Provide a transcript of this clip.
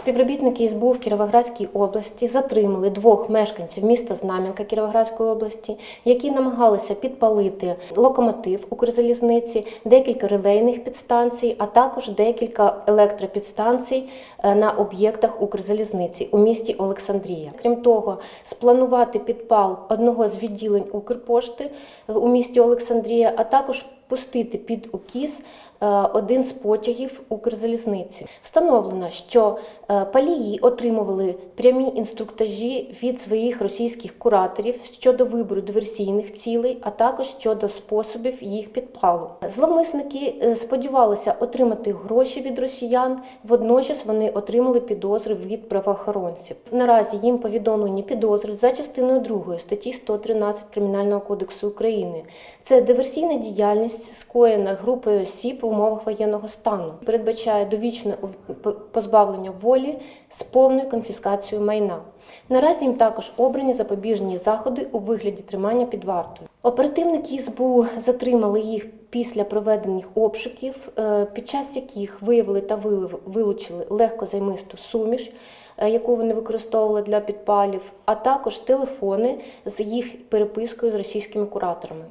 Співробітники СБУ в Кіровоградській області затримали двох мешканців міста Знам'янка Кіровоградської області, які намагалися підпалити локомотив Укрзалізниці, декілька релейних підстанцій, а також декілька електропідстанцій е, на об'єктах Укрзалізниці у місті Олександрія. Крім того, спланувати підпал одного з відділень Укрпошти у місті Олександрія, а також пустити під укіс е, один з потягів Укрзалізниці. Встановлено, що е, палії отримували прямі інструктажі від своїх російських кураторів щодо вибору диверсійних цілей, а також щодо способів їх підпалу. Зловмисники е, сподівалися отримати гроші від росіян. Водночас вони отримали підозри від правоохоронців. Наразі їм повідомлені підозри за частиною 2 статті 113 Кримінального кодексу України. Це диверсійна діяльність, скоєна групою осіб в умовах воєнного стану, передбачає довічне позбавлення волі з повною конфіскацією майна. Наразі їм також обрані запобіжні заходи у вигляді тримання під вартою. Оперативники СБУ затримали їх після проведених обшуків, е, під час яких виявили та вилучили легкозаймисту суміш, е, яку вони використовували для підпалів, а також телефони з їх перепискою з російськими кураторами.